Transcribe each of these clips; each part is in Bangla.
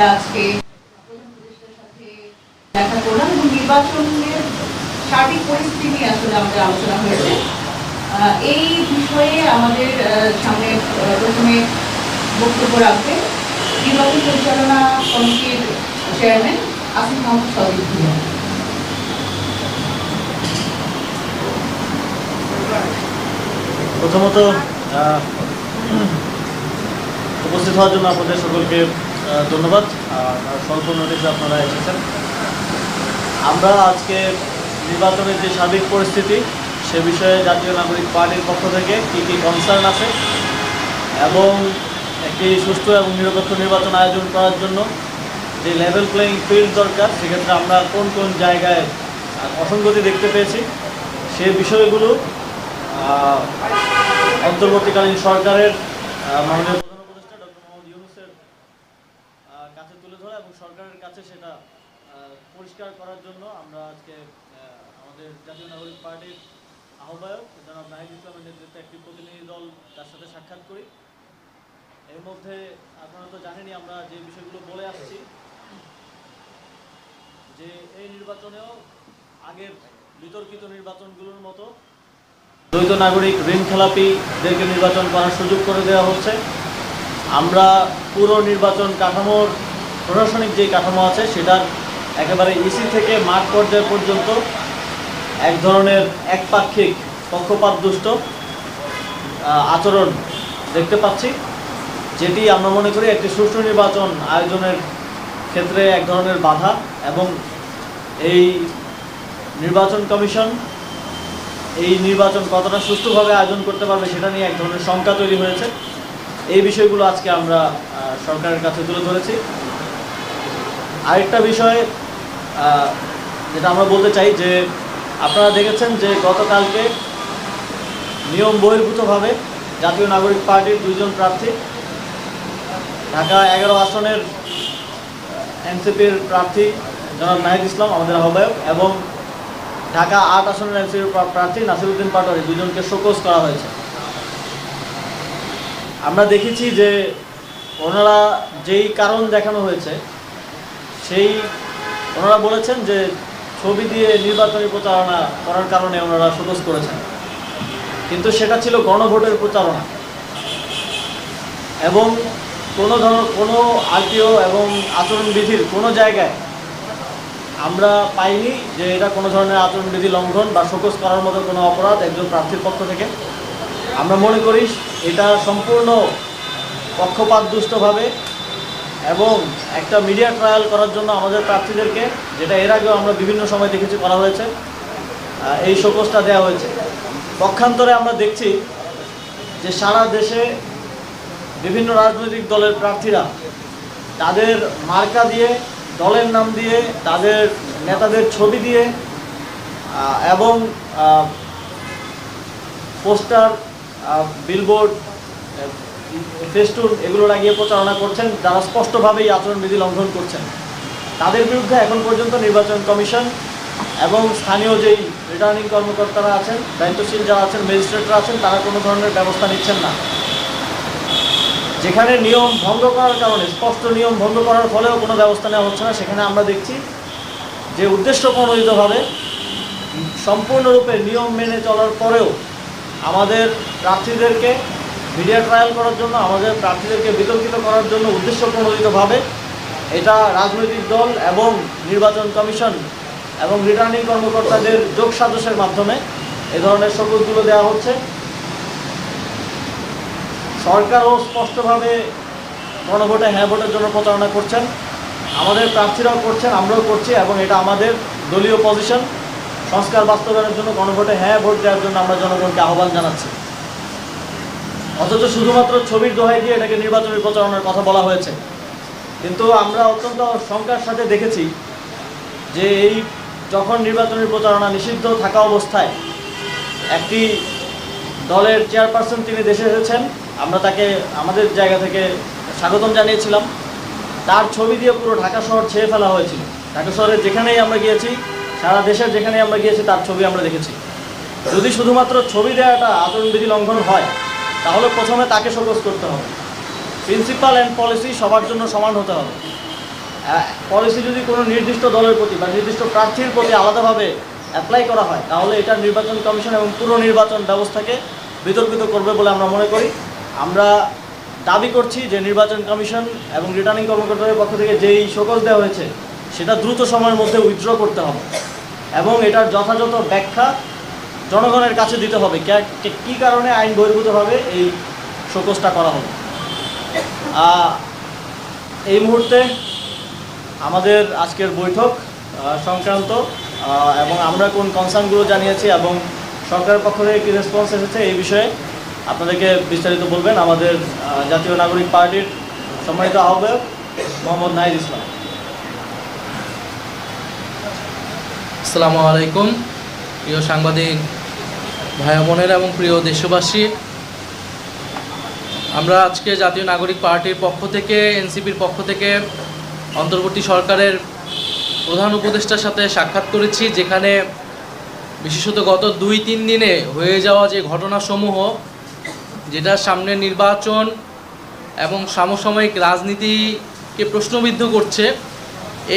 আমরা আজকে দেখা করলাম এবং নির্বাচনের সার্বিক পরিস্থিতি নিয়ে আসলে আমাদের আলোচনা হয়েছে এই বিষয়ে আমাদের সামনে প্রথমে বক্তব্য রাখবে নির্বাচন পরিচালনা কমিটির চেয়ারম্যান আসিফ। প্রথমত উপস্থিত হওয়ার জন্য আপনাদের সকলকে ধন্যবাদ। স্বল্প নোটিশে আপনারা এসেছেন। আমরা আজকে নির্বাচনের যে সার্বিক পরিস্থিতি, সে বিষয়ে জাতীয় নাগরিক পার্টির পক্ষ থেকে কী কী কনসার্ন আছে এবং একটি সুষ্ঠু এবং নিরপেক্ষ নির্বাচন আয়োজন করার জন্য যে লেভেল প্লেয়িং ফিল্ড দরকার, সেক্ষেত্রে আমরা কোন কোন জায়গায় অসঙ্গতি দেখতে পেয়েছি, সে বিষয়গুলো অন্তর্বর্তীকালীন সরকারের মাননীয় প্রধান উপদেষ্টা ডক্টর মোহাম্মদ ইউনুসের আহ, কাছে তুলে ধরা এবং সরকারের কাছে সেটা আহ, পরিষ্কার করার জন্য আমরা আজকে আহ, আমাদের জাতীয় নাগরিক পার্টির আহ্বায়ক, জনাব নাহিদ ইসলামের নেতৃত্বে একটি প্রতিনিধি দল তার সাথে সাক্ষাৎ করি। এর মধ্যে আপনারা তো জানেনি আমরা যে বিষয়গুলো বলে আসছি, যে এই নির্বাচনেও আগের বিতর্কিত নির্বাচনগুলোর মতো দ্বৈত নাগরিক ঋণ খেলাপিদেরকে নির্বাচন করার সুযোগ করে দেওয়া হচ্ছে। আমরা পুরো নির্বাচন কাঠামোর প্রশাসনিক যে কাঠামো আছে, সেটার একেবারে ইসি থেকে মাঠ পর্যায় পর্যন্ত এক ধরনের একপাক্ষিক পক্ষপাতদুষ্ট আচরণ দেখতে পাচ্ছি, যেটি আমরা মনে করি একটি সুষ্ঠু নির্বাচন আয়োজনের ক্ষেত্রে এক ধরনের বাধা এবং এই নির্বাচন কমিশন এই নির্বাচন কতটা সুষ্ঠুভাবে আয়োজন করতে পারবে সেটা নিয়ে এক ধরনের শঙ্কা তৈরি হয়েছে। এই বিষয়গুলো আজকে আমরা সরকারের কাছে তুলে ধরেছি। আরেকটা বিষয় যেটা আমরা বলতে চাই যে আপনারা দেখেছেন যে গতকালকে নিয়ম বহির্ভূতভাবে জাতীয় নাগরিক পার্টির দুইজন প্রার্থী ঢাকা এগারো আসনের এনসিপির প্রার্থী জনাব নাহিদ ইসলাম, আমাদের আহ্বায়ক, এবং ঢাকা আট আসনের এনসিপির প্রার্থী নাসিরুদ্দিন পাটোয়ারি দুজনকে শোকজ করা হয়েছে। আমরা দেখেছি যে ওনারা যেই কারণ দেখানো হয়েছে, সেই ওনারা বলেছেন যে ছবি দিয়ে নির্বাচনী প্রচারণা করার কারণে ওনারা শোকজ করেছেন। কিন্তু সেটা ছিল গণভোটের প্রচারণা। এবং কোনো ধরনের কোনো আরটিও এবং আচরণবিধির কোনো জায়গায় আমরা পাইনি যে এটা কোনো ধরনের আচরণবিধি লঙ্ঘন বা শোকজ করার মতো কোনো অপরাধ একজন প্রার্থীর পক্ষ থেকে। আমরা মনে করি এটা সম্পূর্ণ পক্ষপাতদুষ্টভাবে এবং একটা মিডিয়া ট্রায়াল করার জন্য আমাদের প্রার্থীদেরকে, যেটা এর আগেও আমরা বিভিন্ন সময় দেখেছি করা হয়েছে এই শোকজটা দেওয়া হয়েছে। পক্ষান্তরে আমরা দেখছি যে সারা দেশে বিভিন্ন রাজনৈতিক দলের প্রার্থীরা তাদের মার্কা দিয়ে, দলের নাম দিয়ে, তাদের নেতাদের ছবি দিয়ে এবং পোস্টার বিলবোর্ড ফেস্টুন এগুলো লাগিয়ে প্রচারণা করছেন, যারা স্পষ্টভাবেই আচরণবিধি লঙ্ঘন করছেন। তাদের বিরুদ্ধে এখন পর্যন্ত নির্বাচন কমিশন এবং স্থানীয় যেই রিটার্নিং কর্মকর্তারা আছেন, দায়িত্বশীল যারা আছেন ম্যাজিস্ট্রেটরা আছেন, তারা কোনো ধরনের ব্যবস্থা নিচ্ছেন না। যেখানে নিয়ম ভঙ্গ করার কারণে, স্পষ্ট নিয়ম ভঙ্গ করার ফলেও কোনো ব্যবস্থা নেওয়া হচ্ছে না, সেখানে আমরা দেখছি যে উদ্দেশ্য প্রণোদিতভাবে সম্পূর্ণরূপে নিয়ম মেনে চলার পরেও আমাদের প্রার্থীদেরকে মিডিয়া ট্রায়াল করার জন্য, আমাদের প্রার্থীদেরকে বিতর্কিত করার জন্য উদ্দেশ্য প্রণোদিতভাবে এটা রাজনৈতিক দল এবং নির্বাচন কমিশন এবং রিটার্নিং কর্মকর্তাদের যোগ সাজসের মাধ্যমে এ ধরনের শপথগুলো দেওয়া হচ্ছে। সরকারও স্পষ্টভাবে গণভোটে হ্যাঁ ভোটের জন্য প্রচারণা করছেন। আমাদের প্রার্থীরাও করছেন, আমরাও করছি এবং এটা আমাদের দলীয় পজিশন সংস্কার বাস্তবায়নের জন্য গণভোটে হ্যাঁ ভোট দেওয়ার জন্য আমরা জনগণকে আহ্বান জানাচ্ছি। অথচ শুধুমাত্র ছবির দোহাই দিয়ে এটাকে নির্বাচনী প্রচারণার কথা বলা হয়েছে। কিন্তু আমরা অত্যন্ত শঙ্কার সাথে দেখেছি যে এই যখন নির্বাচনী প্রচারণা নিষিদ্ধ থাকা অবস্থায় একটি দলের চেয়ারপারসন তিনি দেশে এসেছেন, আমরা তাকে আমাদের জায়গা থেকে স্বাগতম জানিয়েছিলাম। তার ছবি দিয়ে পুরো ঢাকা শহর ছেয়ে ফেলা হয়েছিল। ঢাকা শহরে যেখানেই আমরা গিয়েছি, সারা দেশের যেখানেই আমরা গিয়েছি, তার ছবি আমরা দেখেছি। যদি শুধুমাত্র ছবি দেওয়াটা আচরণবিধি লঙ্ঘন হয় তাহলে প্রথমে তাকে শোকজ করতে হবে। প্রিন্সিপাল অ্যান্ড পলিসি সবার জন্য সমান হতে হবে। পলিসি যদি কোনো নির্দিষ্ট দলের প্রতি বা নির্দিষ্ট প্রার্থীর প্রতি আলাদাভাবে অ্যাপ্লাই করা হয়, তাহলে এটা নির্বাচন কমিশন এবং পুরো নির্বাচন ব্যবস্থাকে বিতর্কিত করবে বলে আমরা মনে করি। আমরা দাবি করছি যে নির্বাচন কমিশন এবং রিটার্নিং কর্মকর্তাদের পক্ষ থেকে যেই সকল দেওয়া হয়েছে, সেটা দ্রুত সময়ের মধ্যে উইথড্র করতে হবে। এবং এটার যথাযথ ব্যাখ্যা জনগণের কাছে দিতে হবে। কে- কারণে আইন বহির্ভূতভাবে এই শোকসটা করা হবে এই মুহূর্তে আমাদের আজকের বৈঠক সংক্রান্ত এবং আমরা কোন কনসার্নগুলো জানিয়েছি এবং সরকারের পক্ষ থেকে কী রেসপন্স এসেছে এই বিষয়ে আপনাদেরকে বিস্তারিত বলবেন আমাদের জাতীয় নাগরিক পার্টির সম্মানিত আহ্বায়ক মোহাম্মদ নাহিদ ইসলাম। আসসালামু আলাইকুম। প্রিয় সাংবাদিক ভাই বোনেরা এবং প্রিয় দেশবাসী, আমরা আজকে জাতীয় নাগরিক পার্টির পক্ষ থেকে, এনসিপির পক্ষ থেকে অন্তর্বর্তী সরকারের প্রধান উপদেষ্টার সাথে সাক্ষাৎ করেছি, যেখানে বিশেষত গত দুই তিন দিনে হয়ে যাওয়া যে ঘটনাসমূহ যেটা সামনে নির্বাচন এবং সমসাময়িক রাজনীতিকে প্রশ্নবিদ্ধ করছে,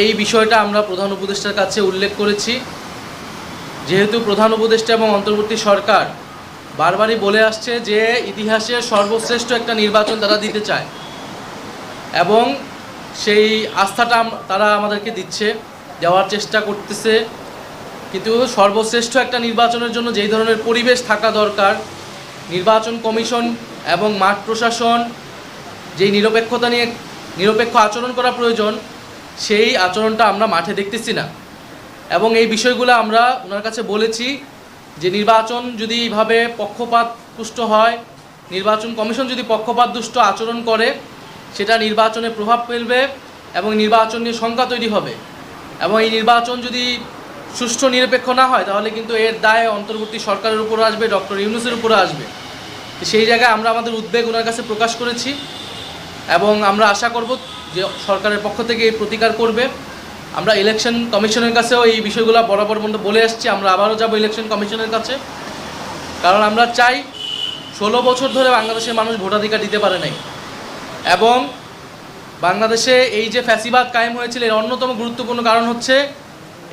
এই বিষয়টা আমরা প্রধান উপদেষ্টার কাছে উল্লেখ করেছি। যেহেতু প্রধান উপদেষ্টা এবং অন্তর্বর্তী সরকার বারবারই বলে আসছে যে ইতিহাসের সর্বশ্রেষ্ঠ একটা নির্বাচন তারা দিতে চায়। এবং সেই আস্থাটা তারা আমাদেরকে দিচ্ছে, দেওয়ার চেষ্টা করতেছে। কিন্তু সর্বশ্রেষ্ঠ একটা নির্বাচনের জন্য যেই ধরনের পরিবেশ থাকা দরকার, নির্বাচন কমিশন এবং মাঠ প্রশাসন, যেই নিরপেক্ষতা নিয়ে নিরপেক্ষ আচরণ করা প্রয়োজন, সেই আচরণটা আমরা মাঠে দেখতেছি না। এবং এই বিষয়গুলো আমরা ওনার কাছে বলেছি যে নির্বাচন যদি এইভাবে পক্ষপাত পুষ্ট হয়, নির্বাচন কমিশন যদি পক্ষপাত দুষ্ট আচরণ করে, সেটা নির্বাচনে প্রভাব ফেলবে এবং নির্বাচন নিয়ে শঙ্কা তৈরি হবে। এবং এই নির্বাচন যদি সুষ্ঠু নিরপেক্ষ না হয়, তাহলে কিন্তু এর দায় অন্তর্বর্তী সরকারের উপর আসবে, ডক্টর ইউনুসের উপরে আসবে। সেই জায়গায় আমরা আমাদের উদ্বেগ ওনার কাছে প্রকাশ করেছি এবং আমরা আশা করব যে সরকারের পক্ষ থেকে এই প্রতিকার করবে। আমরা ইলেকশন কমিশনের কাছেও এই বিষয়গুলো বরাবর মধ্যে বলে আসছি, আমরা আবারও যাব ইলেকশন কমিশনের কাছে। কারণ আমরা চাই ষোলো বছর ধরে বাংলাদেশের মানুষ ভোটাধিকার দিতে পারে নাই। এবং বাংলাদেশে এই যে ফ্যাসিবাদ কায়েম হয়েছিল, এর অন্যতম গুরুত্বপূর্ণ কারণ হচ্ছে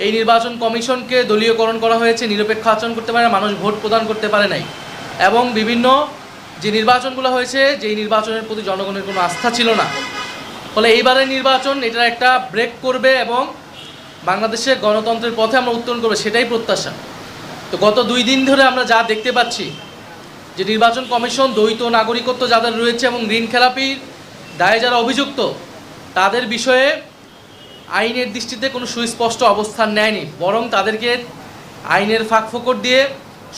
এই নির্বাচন কমিশনকে দলীয়করণ করা হয়েছে, নিরপেক্ষ আচরণ করতে পারে মানুষ ভোট প্রদান করতে পারে নাই। এবং বিভিন্ন যে নির্বাচনগুলো হয়েছে, যেই নির্বাচনের প্রতি জনগণের কোনো আস্থা ছিল না। ফলে এইবারের নির্বাচন এটা একটা ব্রেক করবে এবং বাংলাদেশের গণতন্ত্রের পথে আমরা উত্তরণ করব, সেটাই প্রত্যাশা। তো গত দুই দিন ধরে আমরা যা দেখতে পাচ্ছি, যে নির্বাচন কমিশন, দ্বৈত নাগরিকত্ব যাদের রয়েছে এবং ঋণ খেলাপির দায়ে যারা অভিযুক্ত, তাদের বিষয়ে আইনের দৃষ্টিতে কোনো সুস্পষ্ট অবস্থান নেয়নি। বরং তাদেরকে আইনের ফাঁকফোকর দিয়ে,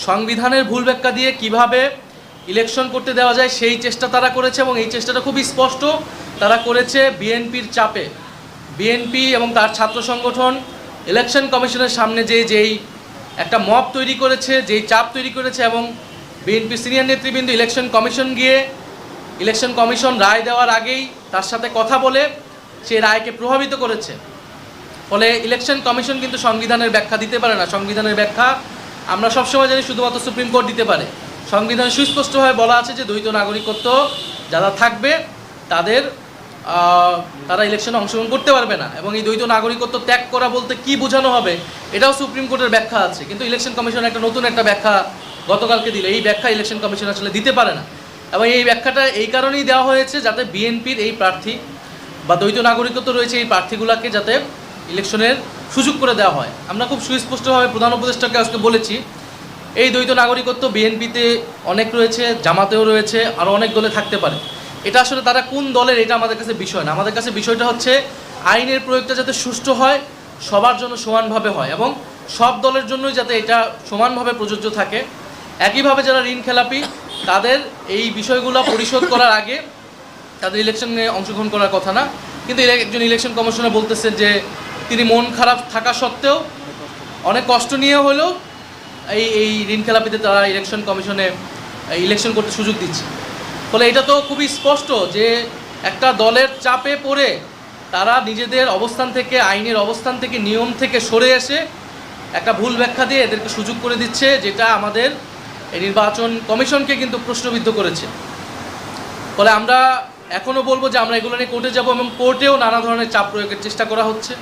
সংবিধানের ভুল ব্যাখ্যা দিয়ে কীভাবে ইলেকশন করতে দেওয়া যায়, সেই চেষ্টা তারা করেছে এবং এই চেষ্টাটা খুবই স্পষ্ট। তারা করেছে বিএনপির চাপে। বিএনপি এবং তার ছাত্র সংগঠন, ইলেকশন কমিশনের সামনে যে, যেই একটা মব তৈরি করেছে, যেই চাপ তৈরি করেছে এবং বিএনপি সিনিয়র নেতৃবৃন্দ ইলেকশন কমিশন গিয়ে ইলেকশন কমিশন রায় দেওয়ার আগেই তার সাথে কথা বলে সেই রায়কে প্রভাবিত করেছে। ফলে ইলেকশন কমিশন কিন্তু সংবিধানের ব্যাখ্যা দিতে পারে না। সংবিধানের ব্যাখ্যা আমরা সবসময় জানি শুধুমাত্র সুপ্রিম কোর্ট দিতে পারে। সংবিধানে সুস্পষ্টভাবে বলা আছে যে দ্বৈত নাগরিকত্ব যারা থাকবে, তাদের তারা ইলেকশনে অংশগ্রহণ করতে পারবে না। এবং এই দ্বৈত নাগরিকত্ব ত্যাগ করা বলতে কি বোঝানো হবে, এটাও সুপ্রিম কোর্টের ব্যাখ্যা আছে। কিন্তু ইলেকশন কমিশন একটা নতুন একটা ব্যাখ্যা গতকালকে দিল। এই ব্যাখ্যা ইলেকশন কমিশন আসলে দিতে পারে না। এবং এই ব্যাখ্যাটা এই কারণেই দেওয়া হয়েছে যাতে বিএনপির এই প্রার্থী বা দ্বৈত নাগরিকত্ব রয়েছে এই প্রার্থীগুলোকে যাতে ইলেকশনের সুযোগ করে দেওয়া হয়। আমরা খুব সুস্পষ্টভাবে প্রধান উপদেষ্টাকে আজকে বলেছি এই দ্বৈত নাগরিকত্ব বিএনপিতে অনেক রয়েছে, জামাতেও রয়েছে আরও অনেক দলে থাকতে পারে। এটা আসলে তারা কোন দলের এটা আমাদের কাছে বিষয় না। আমাদের কাছে বিষয়টা হচ্ছে আইনের প্রয়োগটা যাতে সুষ্ঠু হয়, সবার জন্য সমানভাবে হয় এবং সব দলের জন্যই যাতে এটা সমানভাবে প্রযোজ্য থাকে। একইভাবে যারা ঋণ খেলাপি, তাদের এই বিষয়গুলো পরিশোধ করার আগে তাদের ইলেকশনে অংশগ্রহণ করার কথা না, কিন্তু একজন ইলেকশন কমিশনার বলতেছেন যে তিনি মন খারাপ থাকা সত্ত্বেও অনেক কষ্ট নিয়ে হলেও এই এই ঋণ খেলাপিতে তারা ইলেকশন কমিশনে ইলেকশন করতে সুযোগ দিচ্ছে। ফলে এটা তো খুবই স্পষ্ট যে একটা দলের চাপে পড়ে তারা নিজেদের অবস্থান থেকে, আইনের অবস্থান থেকে, নিয়ম থেকে সরে এসে একটা ভুল ব্যাখ্যা দিয়ে এদেরকে সুযোগ করে দিচ্ছে, যেটা আমাদের নির্বাচন কমিশনকে কিন্তু প্রশ্নবিদ্ধ করেছে। ফলে আমরা এখনও বলব যে আমরা এগুলো নিয়ে কোর্টে যাব এবং কোর্টেও নানা ধরনের চাপ প্রয়োগের চেষ্টা করা হচ্ছে।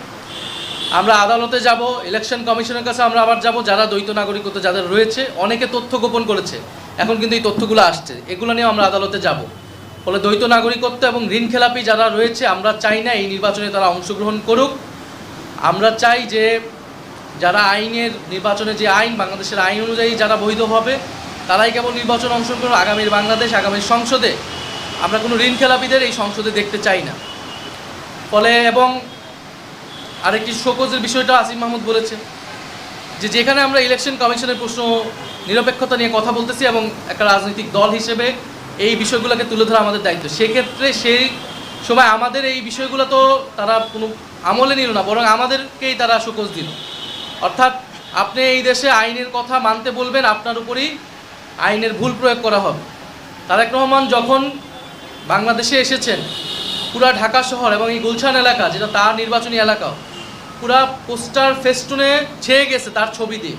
আমরা আদালতে যাব ইলেকশন কমিশনের কাছে আমরা আবার যাব, যারা দ্বৈত নাগরিকত্ব যাদের রয়েছে, অনেকে তথ্য গোপন করেছে। এখন কিন্তু এই তথ্যগুলো আসছে। এগুলো নিয়েও আমরা আদালতে যাব। ফলে দ্বৈত নাগরিকত্ব এবং ঋণ খেলাপি যারা রয়েছে, আমরা চাই না এই নির্বাচনে তারা অংশগ্রহণ করুক। আমরা চাই যে যারা আইনের নির্বাচনে যে আইন, বাংলাদেশের আইন অনুযায়ী যারা বৈধ হবে, তারাই কেবল নির্বাচন অংশগ্রহণ আগামীর বাংলাদেশ, আগামীর সংসদে আমরা কোনো ঋণ খেলাপিদের এই সংসদে দেখতে চাই না। ফলে এবং আরেকটি শোকজের বিষয়টা আসিম মাহমুদ বলেছে যে যেখানে আমরা ইলেকশন কমিশনের প্রশ্ন নিরপেক্ষতা নিয়ে কথা বলতেছি এবং একটা রাজনৈতিক দল হিসেবে এই বিষয়গুলোকে তুলে ধরা আমাদের দায়িত্ব, সেক্ষেত্রে সেই সময় আমাদের এই বিষয়গুলো তো তারা কোনো আমলে নিল না, বরং আমাদেরকেই তারা শোকজ দিল। অর্থাৎ আপনি এই দেশে আইনের কথা মানতে বলবেন, আপনার উপরই আইনের ভুল প্রয়োগ করা হবে। তারেক রহমান যখন বাংলাদেশে এসেছেন, পুরা ঢাকা শহর এবং এই গুলশান এলাকা, যেটা তার নির্বাচনী এলাকাও পুরা পোস্টার ফেস্টুনে ছেয়ে গেছে তার ছবি দিয়ে।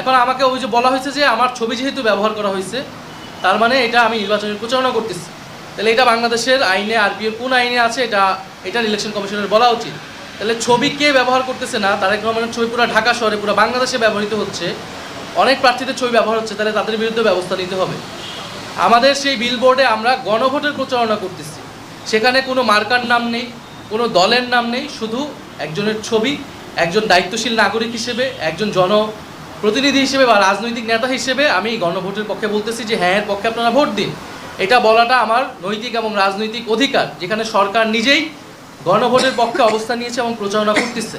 এখন আমাকে ওই যে বলা হয়েছে যে আমার ছবি যেহেতু ব্যবহার করা হয়েছে, তার মানে এটা আমি নির্বাচনের প্রচারণা করতেছি। তাহলে এটা বাংলাদেশের আইনে আরপিএর কোন আইনে আছে এটা এটা ইলেকশন কমিশনের বলা উচিত। তাহলে ছবি কে ব্যবহার করতেছে না? তারেক রহমানের ছবি পুরো ঢাকা শহরে, পুরো বাংলাদেশে ব্যবহৃত হচ্ছে। অনেক প্রার্থীদের ছবি ব্যবহার হচ্ছে, তাহলে তাদের বিরুদ্ধে ব্যবস্থা নিতে হবে। আমাদের সেই বিলবোর্ডে আমরা গণভোটের প্রচারণা করতেছি। সেখানে কোনো মার্কার নাম নেই, কোনো দলের নাম নেই, শুধু একজনের ছবি, একজন দায়িত্বশীল নাগরিক হিসেবে, একজন জন প্রতিনিধি হিসেবে বা রাজনৈতিক নেতা হিসেবে আমি গণভোটের পক্ষে বলতেছি যে হ্যাঁ এর পক্ষে আপনারা ভোট দিন। এটা বলাটা আমার নৈতিক এবং রাজনৈতিক অধিকার, যেখানে সরকার নিজেই গণভোটের পক্ষে অবস্থান নিয়েছে এবং প্রচারণা করতেছে।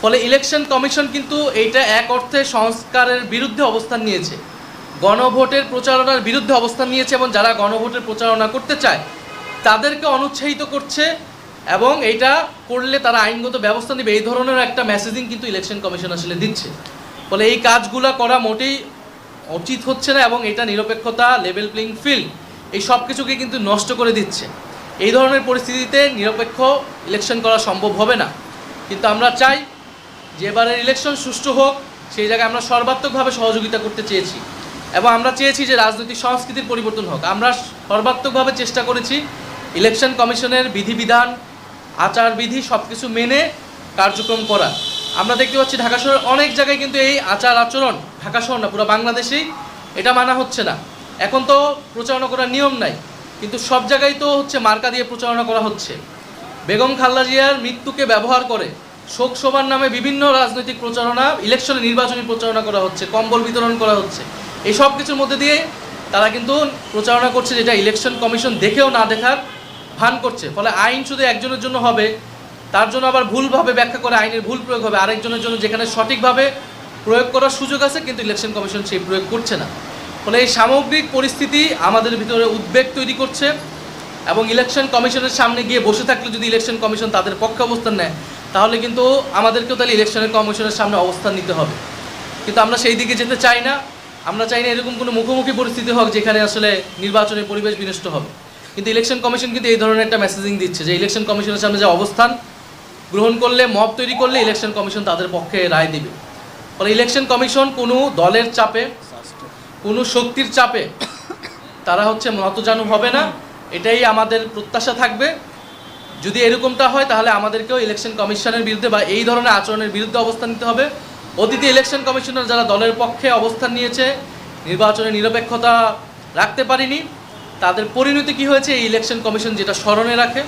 ফলে ইলেকশন কমিশন কিন্তু এইটা এক অর্থে সংস্কারের বিরুদ্ধে অবস্থান নিয়েছে। গণভোটের প্রচারণার বিরুদ্ধে অবস্থান নিয়েছে এবং যারা গণভোটের প্রচারণা করতে চায়, তাদেরকে অনুৎসাহিত করছে এবং এইটা করলে তারা আইনগত ব্যবস্থা নেবে। এই ধরনের একটা মেসেজিং কিন্তু ইলেকশন কমিশন আসলে দিচ্ছে। ফলে এই কাজগুলো করা মোটেই উচিত হচ্ছে না এবং এটা নিরপেক্ষতা লেভেল প্লেইং ফিল্ড এই সব কিছুকে কিন্তু নষ্ট করে দিচ্ছে। এই ধরনের পরিস্থিতিতে নিরপেক্ষ ইলেকশন করা সম্ভব হবে না। কিন্তু আমরা চাই যে এবারের ইলেকশন সুষ্ঠু হোক, সেই জায়গায় আমরা সর্বাত্মকভাবে সহযোগিতা করতে চেয়েছি। এবং আমরা চেয়েছি যে রাজনৈতিক সংস্কৃতির পরিবর্তন হোক। আমরা সর্বাত্মকভাবে চেষ্টা করেছি ইলেকশন কমিশনের বিধিবিধান আচারবিধি সব কিছু মেনে কার্যক্রম করা। আমরা দেখতে পাচ্ছি ঢাকা শহরের অনেক জায়গায় কিন্তু এই আচার আচরণ, ঢাকা শহর না, পুরো বাংলাদেশেই এটা মানা হচ্ছে না। এখন তো প্রচারণা করার নিয়ম নাই, কিন্তু সব জায়গায় তো হচ্ছে মার্কা দিয়ে প্রচারণা করা হচ্ছে। বেগম খালেদা জিয়ার মৃত্যুকে ব্যবহার করে শোক সভার নামে বিভিন্ন রাজনৈতিক প্রচারণা, ইলেকশনে নির্বাচনী প্রচারণা করা হচ্ছে, কম্বল বিতরণ করা হচ্ছে। এই সব কিছুর মধ্যে দিয়ে তারা কিন্তু প্রচারণা করছে যেটা ইলেকশন কমিশন দেখেও না দেখার ভান করছে। ফলে আইন শুধু একজনের জন্য হবে, তার জন্য আবার ভুলভাবে ব্যাখ্যা করে আইনের ভুল প্রয়োগ হবে। আরেকজনের জন্য যেখানে সঠিকভাবে প্রয়োগ করার সুযোগ আছে, কিন্তু ইলেকশন কমিশন সেই প্রয়োগ করছে না। ফলে এই সামগ্রিক পরিস্থিতি আমাদের ভিতরে উদ্বেগ তৈরি করছে এবং ইলেকশন কমিশনের সামনে গিয়ে বসে থাকলে যদি ইলেকশন কমিশন তাদের পক্ষে অবস্থান নেয়, তাহলে কিন্তু আমাদেরকেও তাহলে ইলেকশনের কমিশনের সামনে অবস্থান নিতে হবে। কিন্তু আমরা সেই দিকে যেতে চাই না। আমরা চাই না এরকম কোনো মুখোমুখি পরিস্থিতি হোক যেখানে আসলে নির্বাচনের পরিবেশ বিনষ্ট হবে। কিন্তু ইলেকশন কমিশন কিন্তু এই ধরনের একটা মেসেজিং দিচ্ছে যে ইলেকশন কমিশনের সামনে যে অবস্থান গ্রহণ করলে মব তৈরি করলে ইলেকশন কমিশন তাদের পক্ষে রায় দিবে। ফলে ইলেকশন কমিশন কোনো দলের চাপে, কোনো শক্তির চাপে তারা হচ্ছে নতজানু হবে না। এটাই আমাদের প্রত্যাশা থাকবে। যদি এরকমটা হয়, তাহলে আমাদেরকেও ইলেকশন কমিশনের বিরুদ্ধে বা এই ধরনের আচরণের বিরুদ্ধে অবস্থান নিতে হবে। অতীতে ইলেকশন কমিশনার যারা দলের পক্ষে অবস্থান নিয়েছে, নির্বাচনে নিরপেক্ষতা রাখতে পারেনি তাদের পরিণতি কি হয়েছে এই ইলেকশন কমিশন যেটা স্মরণে রাখে?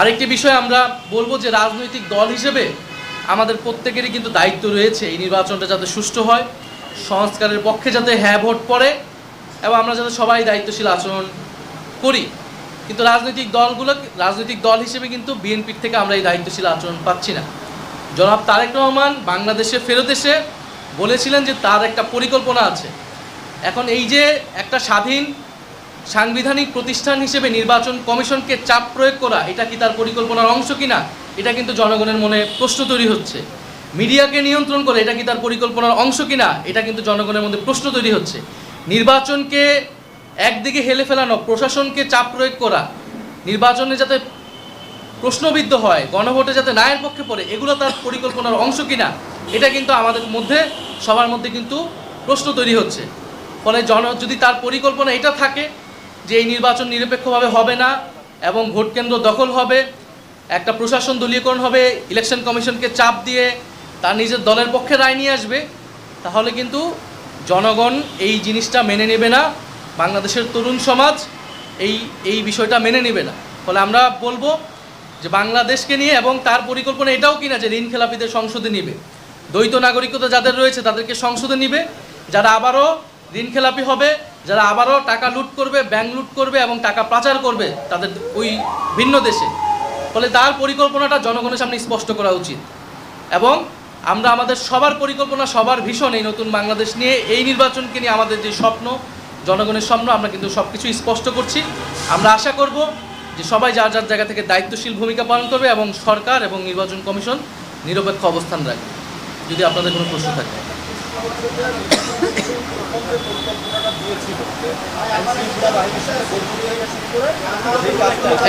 আরেকটি বিষয় আমরা বলব যে রাজনৈতিক দল হিসেবে আমাদের প্রত্যেকেরই কিন্তু দায়িত্ব রয়েছে এই নির্বাচনটা যাতে সুষ্ঠু হয়, সংস্কারের পক্ষে যাতে হ্যাঁ ভোট পড়ে, এবং আমরা যাতে সবাই দায়িত্বশীল আচরণ করি। কিন্তু রাজনৈতিক দলগুলো, রাজনৈতিক দল হিসেবে কিন্তু বিএনপির থেকে আমরা এই দায়িত্বশীল আচরণ পাচ্ছি না। জনাব তারেক রহমান বাংলাদেশে ফেরত এসে বলেছিলেন যে তার একটা পরিকল্পনা আছে। এখন এই যে একটা স্বাধীন সাংবিধানিক প্রতিষ্ঠান হিসেবে নির্বাচন কমিশনকে চাপ প্রয়োগ করা, এটা কি তার পরিকল্পনার অংশ কিনা, এটা কিন্তু জনগণের মনে প্রশ্ন তৈরি হচ্ছে। মিডিয়াকে নিয়ন্ত্রণ করে এটা কি তার পরিকল্পনার অংশ কিনা, এটা কিন্তু জনগণের মধ্যে প্রশ্ন তৈরি হচ্ছে। নির্বাচনকে একদিকে হেলে ফেলানো, প্রশাসনকে চাপ প্রয়োগ করা, নির্বাচনে যাতে প্রশ্নবিদ্ধ হয়, গণভোটে যাতে নায়ের পক্ষে পড়ে, এগুলো তার পরিকল্পনার অংশ কিনা, এটা কিন্তু আমাদের মধ্যে, সবার মধ্যে কিন্তু প্রশ্ন তৈরি হচ্ছে। ফলে জন, যদি তার পরিকল্পনা এটা থাকে যে এই নির্বাচন নিরপেক্ষভাবে হবে না এবং ভোট কেন্দ্র দখল হবে, একটা প্রশাসন দলীয়করণ হবে, ইলেকশন কমিশনকে চাপ দিয়ে তার নিজের দলের পক্ষে রায় নিয়ে আসবে, তাহলে কিন্তু জনগণ এই জিনিসটা মেনে নেবে না। বাংলাদেশের তরুণ সমাজ এই এই বিষয়টা মেনে নেবে না। ফলে আমরা বলব যে বাংলাদেশকে নিয়ে এবং তার পরিকল্পনা এটাও কিনা যে ঋণ খেলাপিদের সংসদে নিবে। দ্বৈত নাগরিকতা যাদের রয়েছে তাদেরকে সংসদে নিবে, যারা আবারও ঋণ খেলাপি হবে যারা আবারও টাকা লুট করবে ব্যাংক লুট করবে এবং টাকা পাচার করবে তাদের ওই ভিন্ন দেশে। ফলে তার পরিকল্পনাটা জনগণের সামনে স্পষ্ট করা উচিত। এবং আমরা আমাদের সবার পরিকল্পনা, সবার ভীষণ এই নতুন বাংলাদেশ নিয়ে, এই নির্বাচনকে নিয়ে আমাদের যে স্বপ্ন, জনগণের স্বপ্ন, আমরা কিন্তু সব কিছু স্পষ্ট করছি। আমরা আশা করব যে সবাই যার যার জায়গা থেকে দায়িত্বশীল ভূমিকা পালন করবে এবং সরকার এবং নির্বাচন কমিশন নিরপেক্ষ অবস্থান রাখবে। যদি আপনাদের কোনো প্রশ্ন থাকে।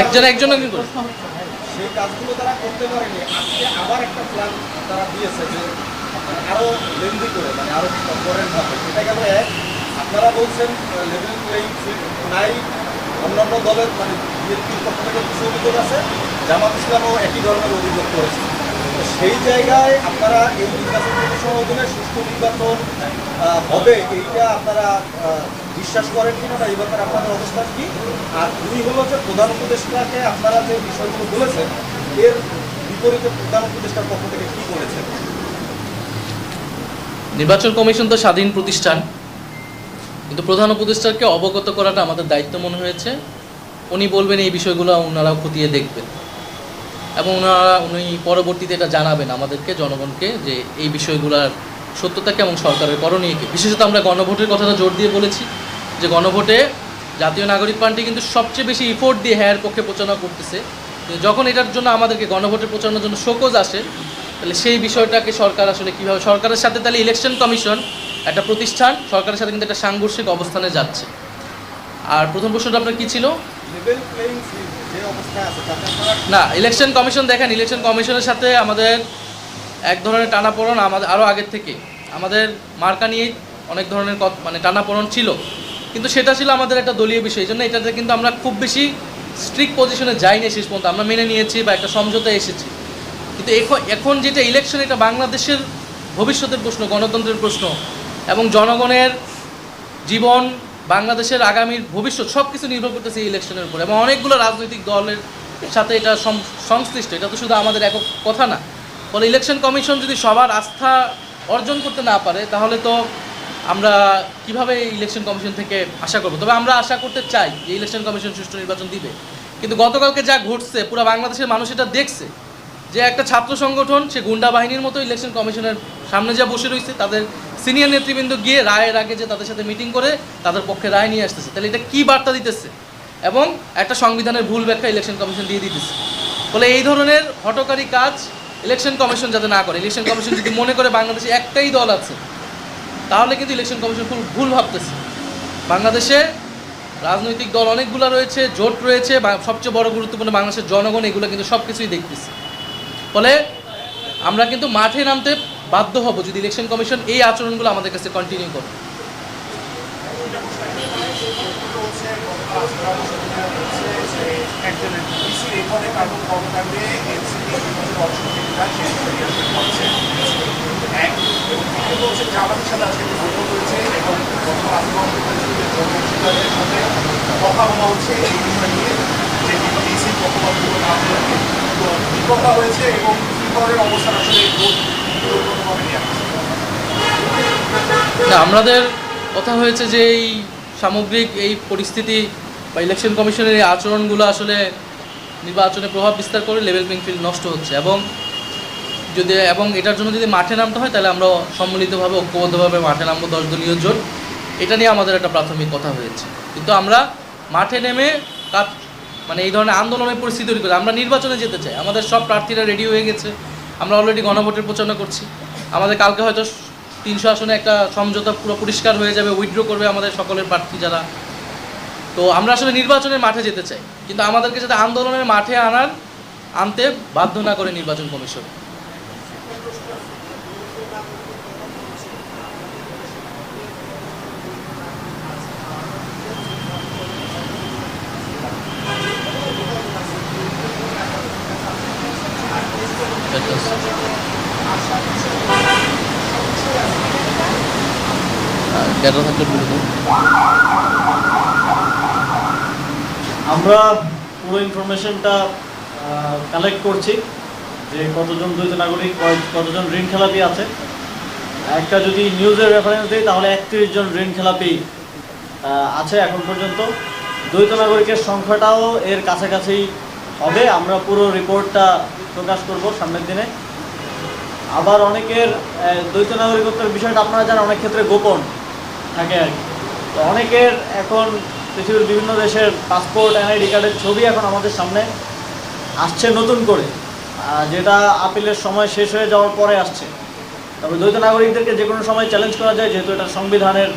একজন একজন সেই কাজগুলো তারা করতে পারেনি। আজকে আবার একটা প্ল্যান তারা দিয়েছে যে আরও লেন্দি করে মানে আরও করেন ভাবে এটা গেল আপনারা বলছেন লেভেল প্লেইং ফিল্ড নাই অন্যান্য দলের মানে বিএনপির পক্ষ থেকে কিছু অভিযোগ আছে। জামাত ইসলামও একই ধরনের অভিযোগ করেছে। সেই জায়গায় আপনারা এই নির্বাচন অধীনে সুষ্ঠু নির্বাচন হবে, এইটা আপনারা বিশ্বাস করেন কিনা বা এই ব্যাপারে আপনাদের অবস্থান কি? আর দুই হলো যে প্রধান উপদেষ্টাকে আপনারা যে বিষয়গুলো বলেছেন, এর বিপরীতে প্রধান উপদেষ্টার পক্ষ থেকে কি বলেছেন? নির্বাচন কমিশন তো স্বাধীন প্রতিষ্ঠান। কিন্তু প্রধান উপদেষ্টাকে অবগত করাটা আমাদের দায়িত্ব মনে হয়েছে। উনি বলবেন এই বিষয়গুলো ওনারাও খতিয়ে দেখবেন। এবং ওনারা, উনি পরবর্তীতে এটা জানাবেন আমাদেরকে, জনগণকে, যে এই বিষয়গুলোর সত্যতাকে এবং সরকারের করণীয়কে বিশেষত আমরা গণভোটের কথাটা জোর দিয়ে বলেছি, যে গণভোটে জাতীয় নাগরিক পার্টি কিন্তু সবচেয়ে বেশি ইফোর্ট দিয়ে হ্যার পক্ষে প্রচারণা করতেছে। যখন এটার জন্য আমাদেরকে গণভোটের প্রচারণার জন্য শোকজ আসে, তাহলে সেই বিষয়টাকে সরকার আসলে কীভাবে সরকারের সাথে তাহলে ইলেকশন কমিশন একটা প্রতিষ্ঠান, সরকারের সাথে কিন্তু একটা সাংঘর্ষিক অবস্থানে যাচ্ছে। আর প্রথম প্রশ্নটা আপনার কী ছিল? না ইলেকশন কমিশন দেখেন ইলেকশন কমিশনের সাথে আমাদের এক ধরনের টানাপোড়ন আমাদের আরও আগের থেকে। আমাদের মার্কা নিয়ে অনেক ধরনের মানে টানাপোড়ন ছিল। কিন্তু সেটা ছিল আমাদের একটা দলীয় বিষয়, এই জন্য এটাতে কিন্তু আমরা খুব বেশি স্ট্রিক্ট পজিশনে যাইনি শেষ পর্যন্ত। আমরা মেনে নিয়েছি বা একটা সমঝোতায় এসেছি। কিন্তু এখন এখন যেটা ইলেকশন এটা বাংলাদেশের ভবিষ্যতের প্রশ্ন, গণতন্ত্রের প্রশ্ন এবং জনগণের জীবন বাংলাদেশের আগামীর ভবিষ্যৎ সব কিছু নির্ভর করতেছে ইলেকশনের উপর এবং অনেকগুলো রাজনৈতিক দলের সাথে এটা সংশ্লিষ্ট। এটা তো শুধু আমাদের একক কথা না। ফলে ইলেকশন কমিশন যদি সবার আস্থা অর্জন করতে না পারে, তাহলে তো আমরা কীভাবে ইলেকশন কমিশন থেকে আশা করব? তবে আমরা আশা করতে চাই যে ইলেকশন কমিশন সুষ্ঠু নির্বাচন দিবে। কিন্তু গতকালকে যা ঘটছে, পুরো বাংলাদেশের মানুষ এটা দেখছে। যে একটা ছাত্র সংগঠন, সে গুন্ডা বাহিনীর মতো ইলেকশন কমিশনের সামনে যা বসে রয়েছে, তাদের সিনিয়র নেতৃবৃন্দ গিয়ে রায়ের আগে যে তাদের সাথে মিটিং করে, তাদের পক্ষে রায় নিয়ে আসতেছে। তাহলে এটা কী বার্তা দিতেছে? এবং একটা সংবিধানের ভুল ব্যাখ্যা ইলেকশন কমিশন দিয়ে দিতেছে। ফলে এই ধরনের হটকারী কাজ ইলেকশন কমিশন যাতে না করে। ইলেকশন কমিশন যদি মনে করে বাংলাদেশে একটাই দল আছে, তাহলে কিন্তু ইলেকশন কমিশন খুব ভুল ভাবতেছে। বাংলাদেশে রাজনৈতিক দল অনেকগুলো রয়েছে, জোট রয়েছে, বা সবচেয়ে বড় গুরুত্বপূর্ণ বাংলাদেশের জনগণ এগুলো কিন্তু সব কিছুই দেখতেছে। ফলে আমরা কিন্তু মাঠে নামতে বাধ্য হব যদি ইলেকশন কমিশন এই আচরণগুলো আমাদের কাছে কন্টিনিউ করে। কথা বলা হচ্ছে এই বিষয় নিয়ে যে ডিসির কি হয়েছে এবং আসলে আমাদের কথা হয়েছে যে এই সামগ্রিক এই পরিস্থিতি বা ইলেকশন কমিশনের এই আচরণগুলো আসলে নির্বাচনে প্রভাব বিস্তার করে লেভেল প্লেইং ফিল্ড নষ্ট হচ্ছে এবং যদি এবং এটার জন্য যদি মাঠে নামতে হয়, তাহলে আমরা সম্মিলিতভাবে, ঐক্যবদ্ধভাবে মাঠে নামবো দশ দলীয় জোট। এটা নিয়ে আমাদের একটা প্রাথমিক কথা হয়েছে। কিন্তু আমরা মাঠে নেমে কাজ মানে এই ধরনের আন্দোলনের পরিস্থিতি তৈরি করে, আমরা নির্বাচনে যেতে চাই। আমাদের সব প্রার্থীরা রেডি হয়ে গেছে। আমরা অলরেডি গণভোটের প্রচারণা করছি। আমাদের কালকে হয়তো তিনশো আসনে একটা সমঝোতা পুরো পরিষ্কার হয়ে যাবে উইথড্র করবে আমাদের সকলের প্রার্থী যারা। তো আমরা আসলে নির্বাচনের মাঠে যেতে চাই। কিন্তু আমাদেরকে যাতে আন্দোলনের মাঠে আনার, আনতে বাধ্য না করে নির্বাচন কমিশন। ডেটা বলে আমরা পুরো ইনফরমেশনটা কালেক্ট করছি যে কতজন দ্বৈত নাগরিক কতজন ঋণ খেলাপি আছে। একটা যদি নিউজের রেফারেন্স দিই, তাহলে একত্রিশ জন ঋণ খেলাপি আছে এখন পর্যন্ত। দ্বৈত নাগরিকের সংখ্যাটাও এর কাছাকাছি হবে। আমরা পুরো রিপোর্টটা প্রকাশ করব সামনের দিনে। আবার অনেকের দ্বৈত নাগরিকত্বের বিষয়টা আপনারা জানেন, অনেক ক্ষেত্রে গোপন। থাকে আর কি। তো অনেকের এখন পৃথিবীর বিভিন্ন দেশের পাসপোর্ট এনআইডি কার্ডের ছবি এখন আমাদের সামনে আসছে নতুন করে। যেটা আপিলের সময় শেষ হয়ে যাওয়ার পরে আসছে। তবে দ্বৈত নাগরিকদেরকে যে কোনো সময় চ্যালেঞ্জ করা যায়, যেহেতু এটা সংবিধানের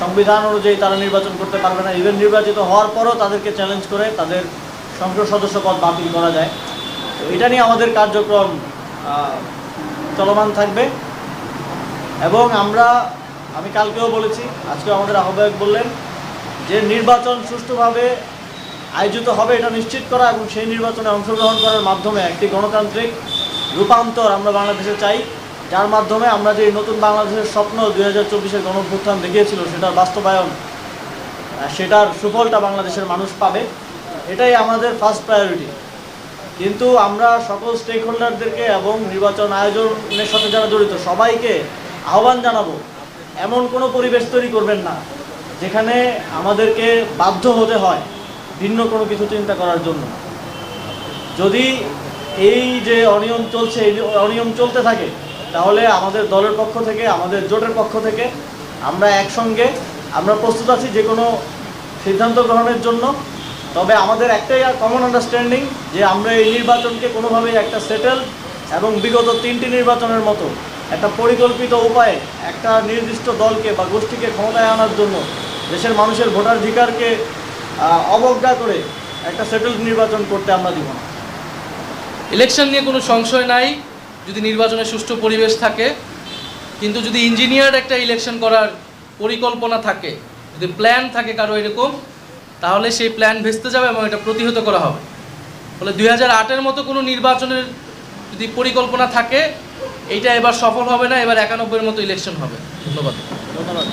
সংবিধান অনুযায়ী তারা নির্বাচন করতে পারবে না। ইভেন নির্বাচিত হওয়ার পরও তাদেরকে চ্যালেঞ্জ করে তাদের সংসদ সদস্য পদ বাতিল করা যায়। তো এটা নিয়ে আমাদের কার্যক্রম চলমান থাকবে। এবং আমরা আমি কালকেও বলেছি, আজকে আমাদের আহ্বায়ক বললেন যে নির্বাচন সুষ্ঠুভাবে আয়োজিত হবে এটা নিশ্চিত করা এবং সেই নির্বাচনে অংশগ্রহণ করার মাধ্যমে একটি গণতান্ত্রিক রূপান্তর আমরা বাংলাদেশে চাই, যার মাধ্যমে আমরা যে নতুন বাংলাদেশের স্বপ্ন দুই হাজার চব্বিশের গণভ্যুত্থান দেখিয়েছিল, সেটার বাস্তবায়ন সেটার সুফলটা বাংলাদেশের মানুষ পাবে, এটাই আমাদের ফার্স্ট প্রায়োরিটি কিন্তু আমরা সকল স্টেক হোল্ডারদেরকে এবং নির্বাচন আয়োজনের সাথে যারা জড়িত সবাইকে আহ্বান জানাব এমন কোনো পরিবেশ তৈরি করবেন না, যেখানে আমাদেরকে বাধ্য হতে হয় ভিন্ন কোনো কিছু চিন্তা করার জন্য। যদি এই যে অনিয়ম চলছে, এই অনিয়ম চলতে থাকে, তাহলে আমাদের দলের পক্ষ থেকে, আমাদের জোটের পক্ষ থেকে আমরা একসঙ্গে আমরা প্রস্তুত আছি যে কোনো সিদ্ধান্ত গ্রহণের জন্য। তবে আমাদের একটাই কমন আন্ডারস্ট্যান্ডিং যে আমরা এই নির্বাচনকে কোনোভাবেই একটা সেটেল এবং বিগত তিনটি নির্বাচনের মতো একটা পরিকল্পিত উপায়ে একটা নির্দিষ্ট দলকে বা গোষ্ঠীকে ক্ষমতায় আনার জন্য দেশের মানুষের ভোটাধিকারকে অবজ্ঞা করে একটা সেটেল নির্বাচন করতে আমরা দিব না। ইলেকশন নিয়ে কোনো সংশয় নাই, যদি নির্বাচনের সুষ্ঠু পরিবেশ থাকে। কিন্তু যদি ইঞ্জিনিয়ার একটা ইলেকশন করার পরিকল্পনা থাকে, যদি প্ল্যান থাকে কারও এরকম, তাহলে সেই প্ল্যান ভেস্তে যাবে এবং এটা প্রতিহত করা হবে। ফলে দুই হাজার মতো কোনো নির্বাচনের যদি পরিকল্পনা থাকে এইটা এবার সফল হবে না এবার একানব্বইয়ের মতো ইলেকশন হবে। ধন্যবাদ। ধন্যবাদ।